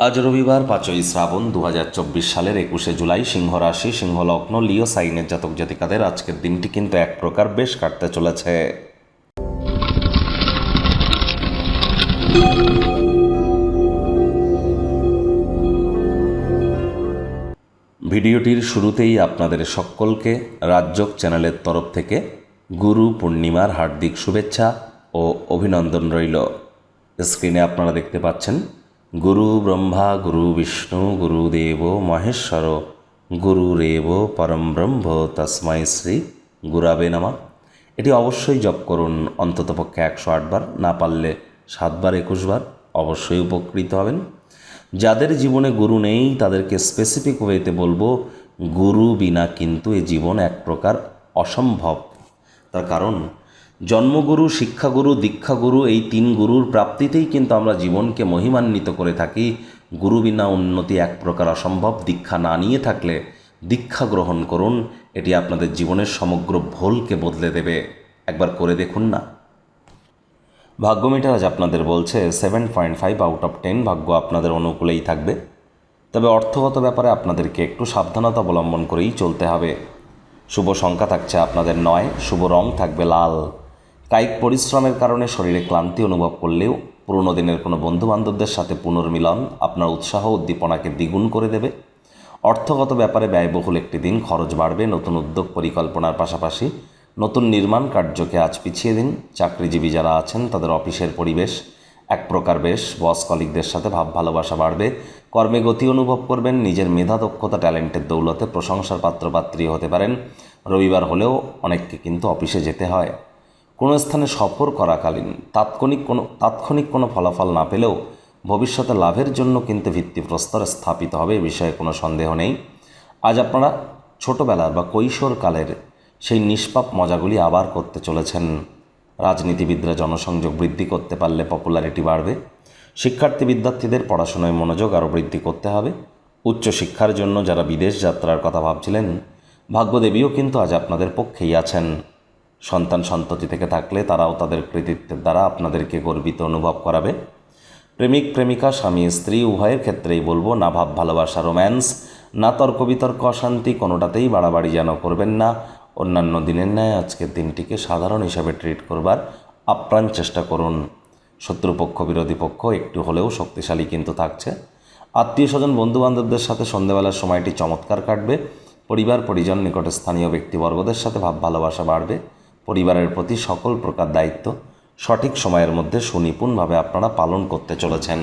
আজ রবিবার পাঁচই শ্রাবণ দু হাজার চব্বিশ সালের একুশে জুলাই সিংহ রাশি সিংহ লগ্ন লিও সাইনের জাতক জাতিকাদের আজকের দিনটি কিন্তু এক প্রকার বেশ কাটতে চলেছে। ভিডিওটির শুরুতেই আপনাদের সকলকে রাজ্যক চ্যানেলের তরফ থেকে গুরু পূর্ণিমার হার্দিক শুভেচ্ছা ও অভিনন্দন রইল। স্ক্রিনে আপনারা দেখতে পাচ্ছেন গুরু ব্রহ্মা, গুরু বিষ্ণু গুরুদেব মহেশ্বর গুরুরেব পরম ব্রহ্ম তস্মাই শ্রী গুরাবে নামা। এটি অবশ্যই জপ করুন অন্ততপক্ষে একশো আটবার না পারলে সাতবার একুশবার অবশ্যই উপকৃত হবেন। যাদের জীবনে গুরু নেই, তাদেরকে স্পেসিফিক ওয়েতে বলব, গুরু বিনা কিন্তু এ জীবন এক প্রকার অসম্ভব। তার কারণ জন্মগুরু, শিক্ষাগুরু, দীক্ষাগুরু এই তিন গুরুর প্রাপ্তিতেই কিন্তু আমরা জীবনকে মহিমান্বিত করে থাকি। গুরু বিনা উন্নতি এক প্রকার অসম্ভব। দীক্ষা না নিয়ে থাকলে দীক্ষা গ্রহণ করুন। এটি আপনাদের জীবনের সমগ্র ভোলকে বদলে দেবে। একবার করে দেখুন না। ভাগ্য মিটার আজ আপনাদের বলছে, seven point five out of ten ভাগ্য আপনাদের অনুকূলেই থাকবে। তবে অর্থগত ব্যাপারে আপনাদেরকে একটু সাবধানতা অবলম্বন করেই চলতে হবে। শুভ সংখ্যা থাকছে আপনাদের নয়, শুভ রং থাকবে লাল। কায়িক পরিশ্রমের কারণে শরীরে ক্লান্তি অনুভব করলেও পুরনো দিনের কোনো বন্ধুবান্ধবদের সাথে পুনর্মিলন আপনার উৎসাহ উদ্দীপনাকে দ্বিগুণ করে দেবে। অর্থগত ব্যাপারে ব্যয়বহুল একটি দিন খরচ বাড়বে, নতুন উদ্যোগ পরিকল্পনার পাশাপাশি নতুন নির্মাণ কার্যকে আজ পিছিয়ে দিন। চাকরিজীবী যারা আছেন, তাদের অফিসের পরিবেশ এক প্রকার বেশ। বস কলিকদের সাথে ভাব ভালোবাসা বাড়বে। কর্মে গতি অনুভব করবেন। নিজের মেধা, দক্ষতা, ট্যালেন্টের দৌলতে প্রশংসার পাত্রপাত্রী হতে পারেন। রবিবার হলেও অনেককে কিন্তু অফিসে যেতে হয়। কোনো স্থানে সফর করাকালীন তাৎক্ষণিক কোনো তাৎক্ষণিক কোনো ফলাফল না পেলেও ভবিষ্যতে লাভের জন্য কিন্তু ভিত্তিপ্রস্তর স্থাপিত হবে এ বিষয়ে কোনো সন্দেহ নেই। আজ আপনারা ছোটোবেলার বা কৈশোরকালের সেই নিষ্পাপ মজাগুলি আবার করতে চলেছেন। রাজনীতিবিদরা জনসংযোগ বৃদ্ধি করতে পারলে পপুলারিটি বাড়বে। শিক্ষার্থী বিদ্যার্থীদের পড়াশোনায় মনোযোগ আরও বৃদ্ধি করতে হবে। উচ্চশিক্ষার জন্য যারা বিদেশ যাত্রার কথা ভাবছিলেন, ভাগ্যদেবীও কিন্তু আজ আপনাদের পক্ষেই আছেন। সন্তান সন্ততি থেকে থাকলে তারাও তাদের কৃতিত্বের দ্বারা আপনাদেরকে গর্বিত অনুভব করাবে। প্রেমিক, প্রেমিকা, স্বামী, স্ত্রী, উভয়ের ক্ষেত্রেই বলব, না ভাব, ভালোবাসা, রোম্যান্স, না তর্ক, বিতর্ক, অশান্তি কোনোটাতেই বাড়াবাড়ি যেন করবেন না। অন্যান্য দিনের ন্যায় আজকের দিনটিকে সাধারণ হিসাবে ট্রিট করবার আপ্রাণ চেষ্টা করুন। শত্রুপক্ষ, বিরোধী পক্ষ একটু হলেও শক্তিশালী কিন্তু থাকছে। আত্মীয় স্বজন বন্ধুবান্ধবদের সাথে সন্ধেবেলার সময়টি চমৎকার কাটবে। পরিবার, পরিজন নিকটে স্থানীয় ব্যক্তিবর্গদের সাথে ভাব, ভালোবাসা বাড়বে। পরিবারের প্রতি সকল প্রকার দায়িত্ব সঠিক সময়ের মধ্যে সুনিপুণভাবে আপনারা পালন করতে চলেছেন।